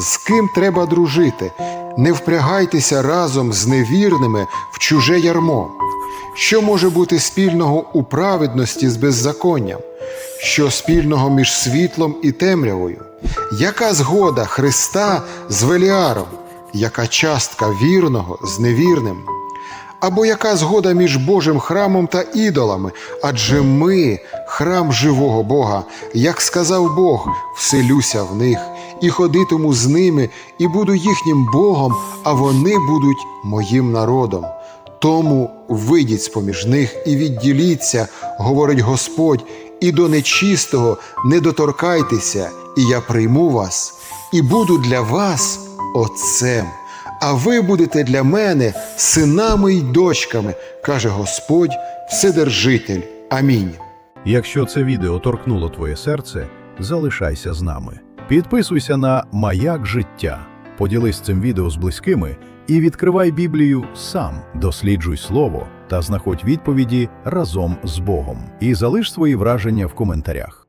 з ким треба дружити. Не впрягайтеся разом з невірними в чуже ярмо. Що може бути спільного у праведності з беззаконням? Що спільного між світлом і темрявою? Яка згода Христа з Веліаром? Яка частка вірного з невірним? Або яка згода між Божим храмом та ідолами? Адже ми храм живого Бога, як сказав Бог, вселюся в них, і ходитиму з ними, і буду їхнім Богом, а вони будуть моїм народом. Тому вийдіть з поміж них і відділіться, говорить Господь, і до нечистого не доторкайтеся, і я прийму вас, і буду для вас отцем. А ви будете для мене синами й дочками, каже Господь, Вседержитель. Амінь. Якщо це відео торкнуло твоє серце, залишайся з нами. Підписуйся на Маяк життя, поділись цим відео з близькими і відкривай Біблію сам, досліджуй слово та знаходь відповіді разом з Богом. І залиш свої враження в коментарях.